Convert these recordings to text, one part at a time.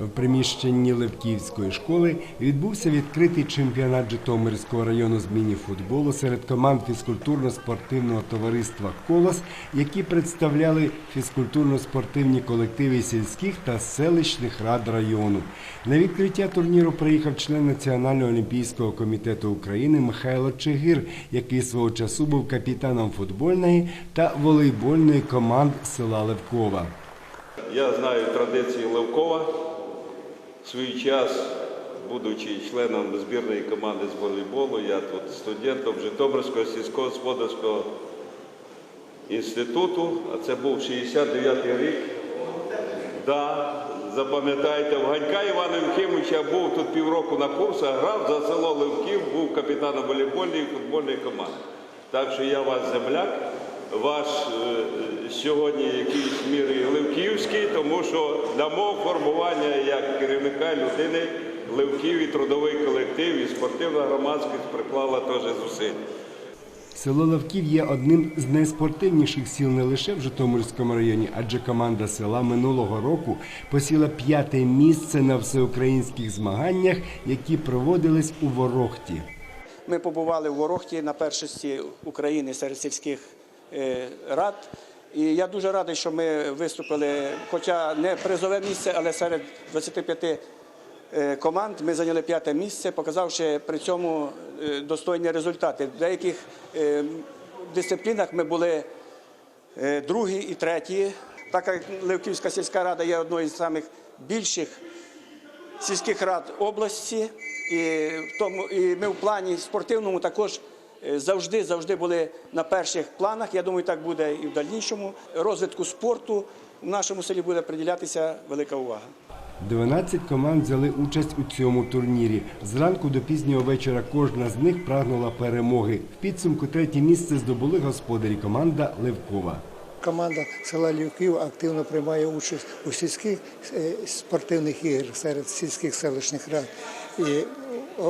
В приміщенні Левківської школи відбувся відкритий чемпіонат Житомирського району з міні-футболу серед команд фізкультурно-спортивного товариства Колос, які представляли фізкультурно-спортивні колективи сільських та селищних рад району. На відкриття турніру приїхав член Національного олімпійського комітету України Михайло Чигир, який свого часу був капітаном футбольної та волейбольної команд села Левкова. Я знаю традиції Левкова. Свій час, будучи членом збірної команди з волейболу, я тут студентом Житомирського сільськогосподарського інституту, а це був 69-й рік. Да, запам'ятайте, в Ганька Івана Євхимовича був тут півроку на курсах, грав за село Левків, був капітаном волейбольної і футбольної команди. Так що я ваш земляк, ваш е, сьогодні якийсь мірі Левківський, тому що для мого формування як керівника людини Левків і трудовий колектив, і спортивна громадськість приклала теж зусиль. Село Левків є одним з найспортивніших сіл не лише в Житомирському районі, адже команда села минулого року посіла п'яте місце на всеукраїнських змаганнях, які проводились у Ворохті. Ми побували в Ворохті на першості України серед сільських рад. І я дуже радий, що ми виступили, хоча не призове місце, але серед 25 е, команд ми зайняли п'яте місце, показавши при цьому е, достойні результати. В деяких е, дисциплінах ми були е, другі і треті. Так як Левківська сільська рада є одною з самих більших сільських рад області, і в тому і ми в плані спортивному також е, завжди завжди були на перших планах. Я думаю, так буде і в дальнішому. Розвитку спорту в нашому селі буде приділятися велика увага. 12 команд взяли участь у цьому турнірі. Зранку до пізнього вечора кожна з них прагнула перемоги. В підсумку третє місце здобули господарі команда Левкова. Команда села Лівків активно приймає участь у сільських е, спортивних іграх серед сільських селищних рад. І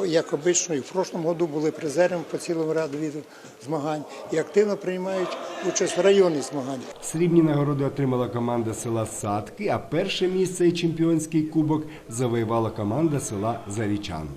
як обично, і в прошлому году були призерами по цілому ряду видів змагань і активно приймають участь в районних змаганнях. Срібні нагороди отримала команда села Садки, а перше місце і чемпіонський кубок завоювала команда села Зарічан.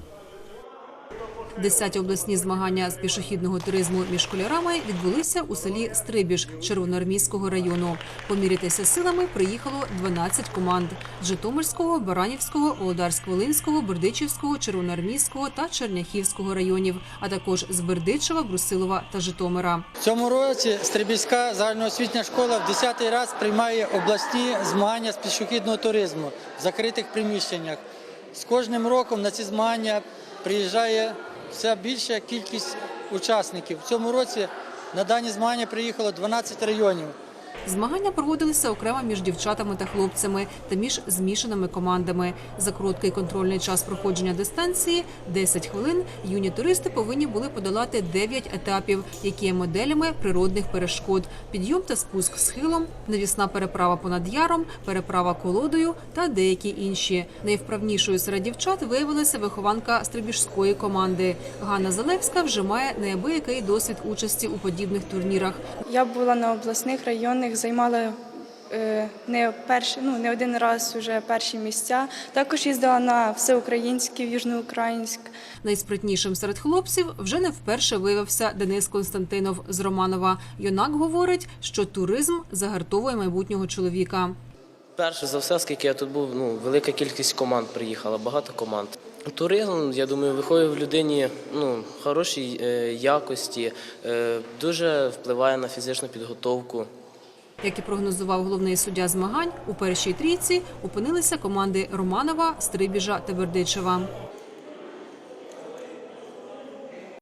Десяті обласні змагання з пішохідного туризму між школярами відбулися у селі Стрибіж Червоноармійського району. Помірятися силами приїхало 12 команд Житомирського, Баранівського, Володарсько-Волинського, Бердичівського, Червоноармійського та Черняхівського районів, а також з Бердичева, Брусилова та Житомира. В цьому році Стрибільська загальноосвітня школа в 10-й раз приймає обласні змагання з пішохідного туризму в закритих приміщеннях. З кожним роком на ці змагання приїжджає все більша кількість учасників. В цьому році на дані змагання приїхало 12 районів. Змагання проводилися окремо між дівчатами та хлопцями та між змішаними командами. За короткий контрольний час проходження дистанції 10 хвилин. Юні туристи повинні були подолати 9 етапів, які є моделями природних перешкод: підйом та спуск схилом, навісна переправа понад яром, переправа колодою та деякі інші. Найвправнішою серед дівчат виявилася вихованка стрибіжської команди. Ганна Залевська вже має неабиякий досвід участі у подібних турнірах. Я була на обласних районних, займала е, не перші, ну не один раз вже перші місця. Також їздила на всеукраїнський, в Южноукраїнськ. Найспритнішим серед хлопців вже не вперше виявився Денис Константинов з Романова. Юнак говорить, що туризм загартовує майбутнього чоловіка. Перше за все, оскільки я тут був, ну, велика кількість команд приїхала, багато команд. Туризм, я думаю, виховує в людині ну, хороші е, якості, е, дуже впливає на фізичну підготовку. Як і прогнозував головний суддя змагань, у першій трійці опинилися команди Романова, Стрибіжа та Бердичева.